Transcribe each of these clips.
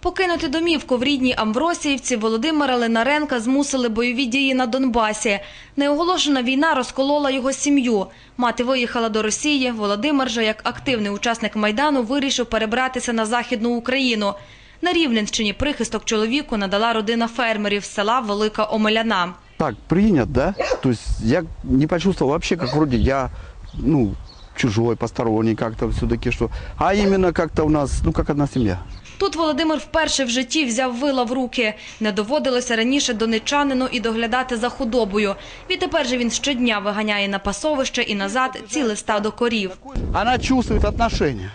Покинути домівку в рідній Амвросіївці Володимира Ленаренка змусили бойові дії на Донбасі. Неоголошена війна розколола його сім'ю. Мати виїхала до Росії. Володимир же, як активний учасник Майдану, вирішив перебратися на Західну Україну. На Рівненщині прихисток чоловіку надала родина фермерів з села Велика Омеляна. так принят, да? То есть я не почувствовал вообще, как вроде я, ну, чужой, посторонний как-то все-таки, что... А именно как-то у нас, ну, как одна семья. Тут Володимир вперше в житті взяв вила в руки. Не доводилося раніше донечанину і доглядати за худобою. Відтепер же він щодня виганяє на пасовище і назад ціле стадо корів. Вона чувствует отношения.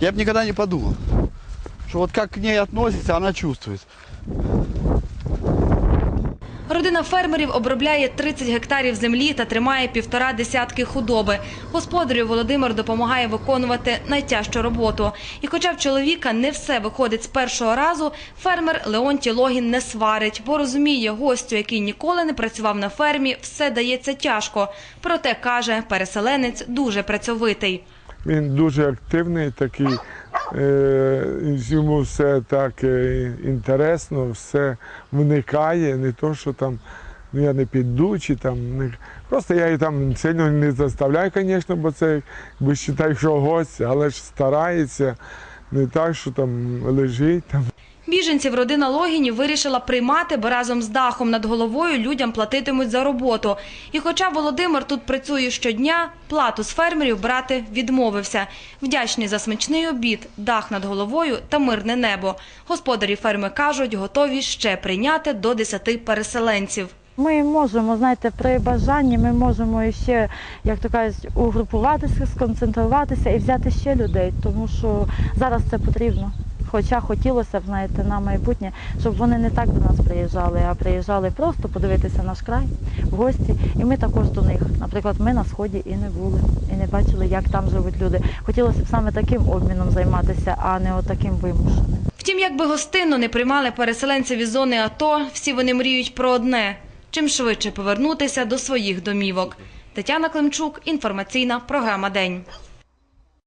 Я б ніколи не подумав, що от як до неї относится, вона чувствует. Родина фермерів обробляє 30 гектарів землі та тримає півтора десятки худоби. Господарю Володимир допомагає виконувати найтяжчу роботу. І хоча в чоловіка не все виходить з першого разу, фермер Леонтій Логін не сварить, бо розуміє, гостю, який ніколи не працював на фермі, все дається тяжко. Проте, каже, переселенець дуже працьовитий. Він дуже активний, такий, йому все так е, інтересно, все вникає, не то, що там ну, я не піду, чи там не. Просто я її там сильно не заставляю, звісно, бо це якби вважаю, що гость, але ж старається не так, що там лежить там. Біженців родина Логінів вирішила приймати, бо разом з дахом над головою людям платитимуть за роботу. І хоча Володимир тут працює щодня, плату з фермерів брати відмовився. Вдячний за смачний обід, дах над головою та мирне небо. Господарі ферми кажуть, готові ще прийняти до 10 переселенців. Ми можемо, знаєте, при бажанні ми можемо ще, як то кажуть, угрупуватися, сконцентруватися і взяти ще людей, тому що зараз це потрібно. Хоча хотілося б, знаєте, на майбутнє, щоб вони не так до нас приїжджали, а приїжджали просто подивитися наш край в гості. І ми також до них. Наприклад, ми на сході і не були, і не бачили, як там живуть люди. Хотілося б саме таким обміном займатися, а не отаким вимушеним. Втім, якби гостинно не приймали переселенців із зони АТО, всі вони мріють про одне – чим швидше повернутися до своїх домівок. Тетяна Климчук, інформаційна програма «День».